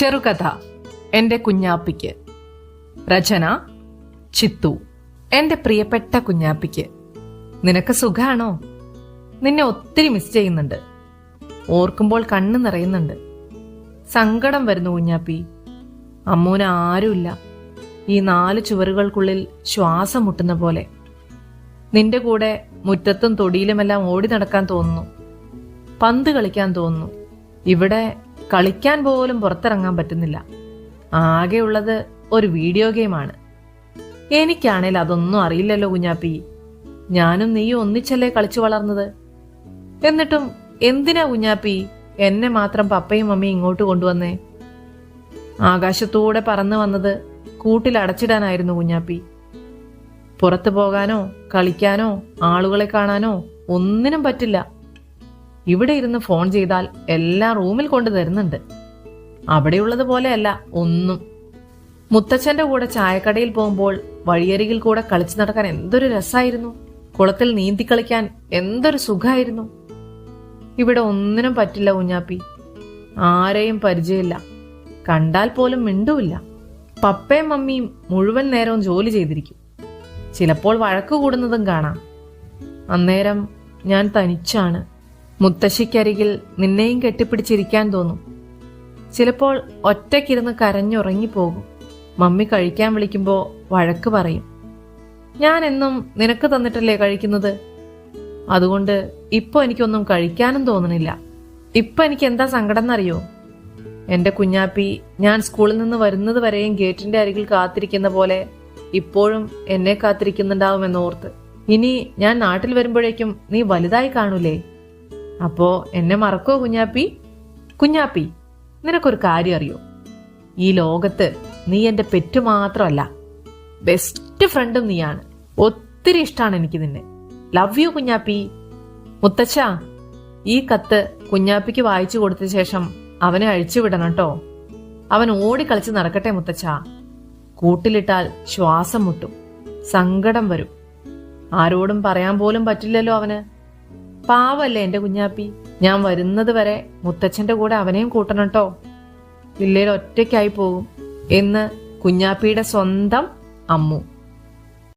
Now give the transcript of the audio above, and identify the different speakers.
Speaker 1: ചെറുകഥ എന്റെ കുഞ്ഞാപ്പിക്ക്. രചന ചിത്തു. എന്റെ പ്രിയപ്പെട്ട കുഞ്ഞാപ്പിക്ക്. നിനക്ക് സുഖാണോ? നിന്നെ ഒത്തിരി മിസ് ചെയ്യുന്നുണ്ട്. ഓർക്കുമ്പോൾ കണ്ണ് നിറയുന്നുണ്ട്. സങ്കടം വരുന്നു കുഞ്ഞാപ്പി. അമ്മൂന് ആരുമില്ല. ഈ നാല് ചുവരുകൾക്കുള്ളിൽ ശ്വാസം മുട്ടുന്ന പോലെ. നിന്റെ കൂടെ മുറ്റത്തും തൊടിയിലുമെല്ലാം ഓടി നടക്കാൻ തോന്നുന്നു. പന്ത് കളിക്കാൻ തോന്നുന്നു. ഇവിടെ കളിക്കാൻ പോലും പുറത്തിറങ്ങാൻ പറ്റുന്നില്ല. ആകെയുള്ളത് ഒരു വീഡിയോ ഗെയിമാണ് എനിക്കാണേൽ അതൊന്നും അറിയില്ലല്ലോ കുഞ്ഞാപ്പി. ഞാനും നീയും ഒന്നിച്ചല്ലേ കളിച്ചു വളർന്നത്? എന്നിട്ടും എന്തിനാ കുഞ്ഞാപ്പി എന്നെ മാത്രം പപ്പയും മമ്മിയും ഇങ്ങോട്ട് കൊണ്ടുവന്നേ? ആകാശത്തൂടെ പറന്നു വന്നത് കൂട്ടിൽ അടച്ചിടാനായിരുന്നു കുഞ്ഞാപ്പി. പുറത്തു പോകാനോ കളിക്കാനോ ആളുകളെ കാണാനോ ഒന്നിനും പറ്റില്ല. ഇവിടെ ഇരുന്ന് ഫോൺ ചെയ്താൽ എല്ലാ റൂമിൽ കൊണ്ടു തരുന്നുണ്ട്. അവിടെയുള്ളത് പോലെയല്ല ഒന്നും. മുത്തച്ഛന്റെ കൂടെ ചായക്കടയിൽ പോകുമ്പോൾ വഴിയരികിൽ കൂടെ കളിച്ചു നടക്കാൻ എന്തൊരു രസമായിരുന്നു കുളത്തിൽ നീന്തി കളിക്കാൻ എന്തൊരു സുഖമായിരുന്നു ഇവിടെ ഒന്നിനും പറ്റില്ല കുഞ്ഞാപ്പി ആരെയും പരിചയമില്ല. കണ്ടാൽ പോലും മിണ്ടുമില്ല പപ്പയും മമ്മിയും മുഴുവൻ നേരവും ജോലി ചെയ്തിരിക്കും. ചിലപ്പോൾ വഴക്ക് കൂടുന്നതും കാണാം. അന്നേരം ഞാൻ തനിച്ചാണ് മുത്തശ്ശിക്കരികിൽ നിന്നെയും കെട്ടിപ്പിടിച്ചിരിക്കാൻ തോന്നും. ചിലപ്പോൾ ഒറ്റയ്ക്കിരുന്ന് കരഞ്ഞുറങ്ങിപ്പോകും. മമ്മി കഴിക്കാൻ വിളിക്കുമ്പോൾ വഴക്ക് പറയും. ഞാൻ എന്നും നിനക്ക് തന്നിട്ടല്ലേ കഴിക്കുന്നത്? അതുകൊണ്ട് ഇപ്പൊ എനിക്കൊന്നും കഴിക്കാനും തോന്നണില്ല. ഇപ്പൊ എനിക്ക് എന്താ സങ്കടം എന്നറിയോ എന്റെ കുഞ്ഞാപ്പി ഞാൻ സ്കൂളിൽ നിന്ന് വരുന്നത് വരെയും ഗേറ്റിന്റെ അരികിൽ കാത്തിരിക്കുന്ന പോലെ ഇപ്പോഴും എന്നെ കാത്തിരിക്കുന്നുണ്ടാവുമെന്നോർത്ത്. ഇനി ഞാൻ നാട്ടിൽ വരുമ്പോഴേക്കും നീ വലുതായി കാണൂലേ? അപ്പോ എന്നെ മറക്കോ കുഞ്ഞാപ്പി? കുഞ്ഞാപ്പി നിനക്കൊരു കാര്യം അറിയോ? ഈ ലോകത്ത് നീ എന്റെ പെറ്റു മാത്രമല്ല ബെസ്റ്റ് ഫ്രണ്ടും നീയാണ്. ഒത്തിരി ഇഷ്ടമാണ് എനിക്ക് നിന്നെ. ലവ് യു കുഞ്ഞാപ്പി. മുത്തച്ഛ ഈ കത്ത് കുഞ്ഞാപ്പിക്ക് വായിച്ചു കൊടുത്ത ശേഷം അവനെ അഴിച്ചുവിടണം കേട്ടോ അവൻ ഓടിക്കളിച്ച് നടക്കട്ടെ മുത്തച്ഛ. കൂട്ടിലിട്ടാൽ ശ്വാസം മുട്ടും സങ്കടം വരും. ആരോടും പറയാൻ പോലും പറ്റില്ലല്ലോ അവന്. പാവല്ലേ എന്റെ കുഞ്ഞാപ്പി? ഞാൻ വരുന്നത് വരെ മുത്തച്ഛന്റെ കൂടെ അവനെയും കൂട്ടണം കേട്ടോ ഇല്ലേൽ പോകും. എന്ന് കുഞ്ഞാപ്പിയുടെ സ്വന്തം അമ്മു.